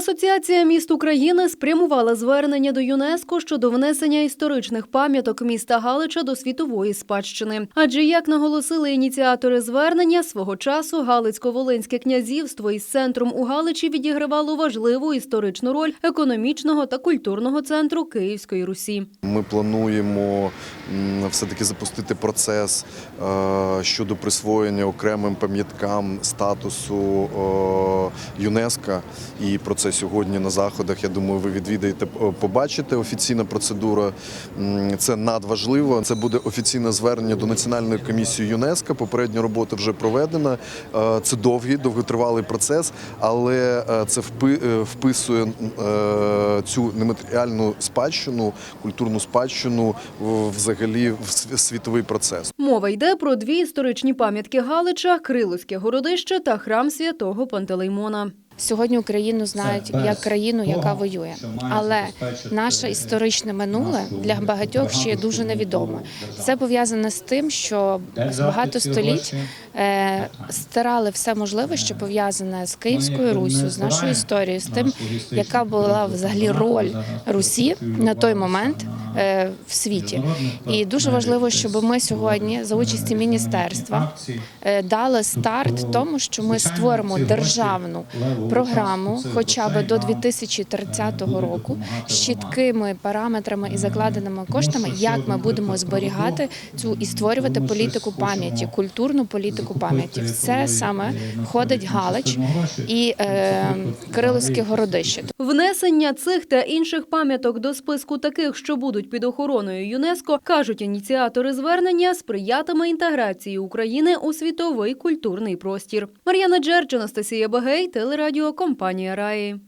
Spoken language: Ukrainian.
Асоціація міст України спрямувала звернення до ЮНЕСКО щодо внесення історичних пам'яток міста Галича до світової спадщини. Адже, як наголосили ініціатори звернення, свого часу Галицько-Волинське князівство із центром у Галичі відігравало важливу історичну роль економічного та культурного центру Київської Русі. Ми плануємо все-таки запустити процес е, щодо присвоєння окремим пам'яткам статусу е, ЮНЕСКО. І про сьогодні на заходах. Я думаю, ви відвідаєте, е, побачите. Офіційна процедура це надважливо. Це буде офіційне звернення до Національної комісії ЮНЕСКО. Попередня робота вже проведена. Е, Це довгий, довготривалий процес, але е, це впи- вписує цю нематеріальну спадщину, культурну спадщину взагалі в світовий процес. Мова йде про дві історичні пам'ятки Галича, Криловське городище та храм святого Пантелеймона. Сьогодні Україну знають як країну, яка воює. Але наше історичне минуле для багатьох ще дуже невідоме. Це пов'язане з тим, що багато століть е, стирали все можливе, що пов'язане з Київською Руссю, з нашою історією, з тим, яка була взагалі роль Русі на той момент е, в світі. І дуже важливо, щоб ми сьогодні за участі міністерства е, дали старт тому, що ми створимо державну програму, хоча б до 2030 року, з чіткими параметрами і закладеними коштами, як ми будемо зберігати цю і створювати політику пам'яті, культурну політику пам'яті. В це саме входить Галич і е, Кирилівське городище. Внесення цих та інших пам'яток до списку таких, що будуть під охороною ЮНЕСКО, кажуть ініціатори звернення, сприятиме інтеграції України у світовий культурний простір. Мар'яна Джерч, Анастасія Багей, телерадіо компанія Раї.